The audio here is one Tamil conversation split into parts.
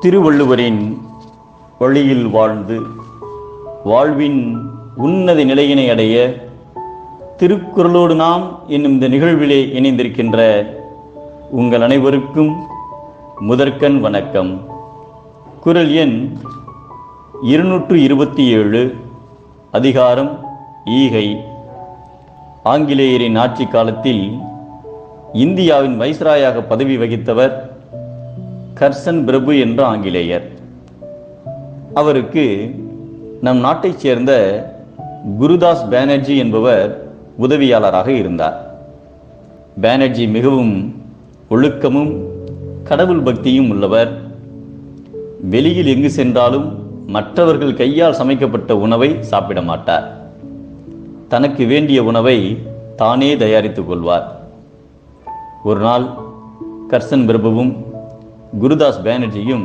திருவள்ளுவரின் வழியில் வாழ்ந்து வாழ்வின் உன்னத நிலையினை அடைய திருக்குறளோடு நாம் என்னும் இந்த நிகழ்விலே இணைந்திருக்கின்ற உங்கள் அனைவருக்கும் முதற்கண் வணக்கம். குரல் எண் இருநூற்று இருபத்தி ஏழு அதிகாரம் ஈகை. ஆங்கிலேயரின் ஆட்சி காலத்தில் இந்தியாவின் வைஸ்ராயாக பதவி வகித்தவர் கர்சன் பிரபு என்ற ஆங்கிலேயர். அவருக்கு நம் நாட்டைச் சேர்ந்த குருதாஸ் பானர்ஜி என்பவர் உதவியாளராக இருந்தார். பானர்ஜி மிகவும் ஒழுக்கமும் கடவுள் பக்தியும் உள்ளவர். வெளியில் எங்கு சென்றாலும் மற்றவர்கள் கையால் சமைக்கப்பட்ட உணவை சாப்பிட மாட்டார். தனக்கு வேண்டிய உணவை தானே தயாரித்துக் கொள்வார். ஒரு நாள் கர்சன் பிரபுவும் குருதாஸ் பானர்ஜியும்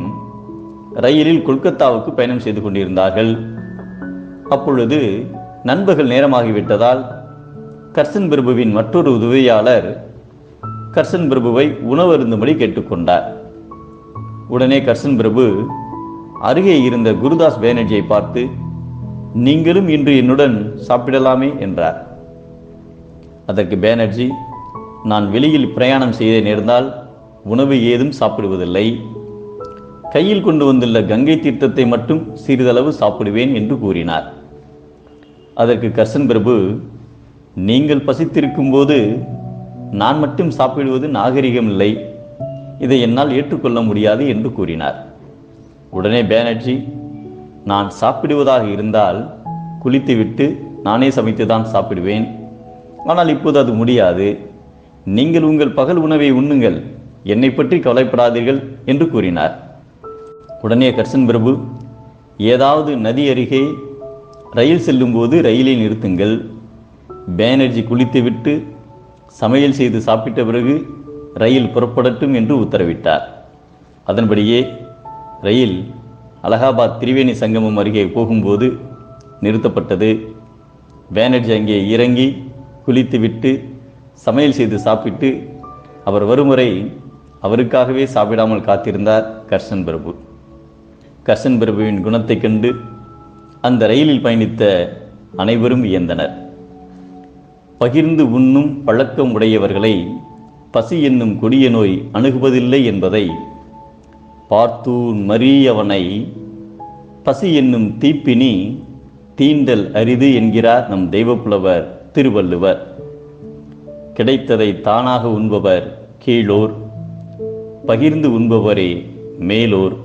ரயிலில் கொல்கத்தாவுக்கு பயணம் செய்து கொண்டிருந்தார்கள். அப்பொழுது நண்பகல் நேரமாகிவிட்டதால் கர்சன் பிரபுவின் மற்றொரு உதவியாளர் கர்சன் பிரபுவை உணவருந்தும்படி கேட்டுக்கொண்டார். உடனே கர்சன் பிரபு அருகே இருந்த குருதாஸ் பேனர்ஜியை பார்த்து நீங்களும் இன்று என்னுடன் சாப்பிடலாமே என்றார். அதற்கு பேனர்ஜி நான் வெளியில் பிரயாணம் செய்ய நேர்ந்தால் உணவு ஏதும் சாப்பிடுவதில்லை. கையில் கொண்டு வந்துள்ள கங்கை தீர்த்தத்தை மட்டும் சிறிதளவு சாப்பிடுவேன் என்று கூறினார். அதற்கு கர்சன் பிரபு நீங்கள் பசித்திருக்கும் போது நான் மட்டும் சாப்பிடுவது நாகரிகமில்லை. இதை என்னால் ஏற்றுக்கொள்ள முடியாது என்று கூறினார். உடனே பேனர்ஜி நான் சாப்பிடுவதாக இருந்தால் குளித்துவிட்டு நானே சமைத்து தான் சாப்பிடுவேன். ஆனால் இப்போது அது முடியாது. நீங்கள் உங்கள் பகல் உணவை உண்ணுங்கள். என்னை பற்றி கவலைப்படாதீர்கள் என்று கூறினார். உடனே கர்சன் பிரபு ஏதாவது நதி அருகே ரயில் செல்லும்போது ரயிலை நிறுத்துங்கள். பேனர்ஜி குளித்துவிட்டு சமையல் செய்து சாப்பிட்ட பிறகு ரயில் புறப்படட்டும் என்று உத்தரவிட்டார். அதன்படியே ரயில் அலகாபாத் திரிவேணி சங்கமம் அருகே போகும்போது நிறுத்தப்பட்டது. பேனர்ஜி அங்கே இறங்கி குளித்துவிட்டு சமையல் செய்து சாப்பிட்டு அவர் வருமுறை அவருக்காகவே சாப்பிடாமல் காத்திருந்தார் கர்ஷன் பிரபு. கர்ஷன் பிரபுவின் குணத்தைக் கண்டு அந்த ரயிலில் பயணித்த அனைவரும் வியந்தனர். பகிர்ந்து உண்ணும் பழக்கம் உடையவர்களை பசி என்னும் கொடிய நோய் அணுகுவதில்லை என்பதை பார்த்தூன் மறியவனை பசி என்னும் தீப்பினி தீண்டல் அரிது என்கிறார் நம் தெய்வப்புலவர் திருவள்ளுவர். கிடைத்ததை தானாக உண்பவர் கீழோர். பகிர்ந்து உண்பவரே மேலோர்.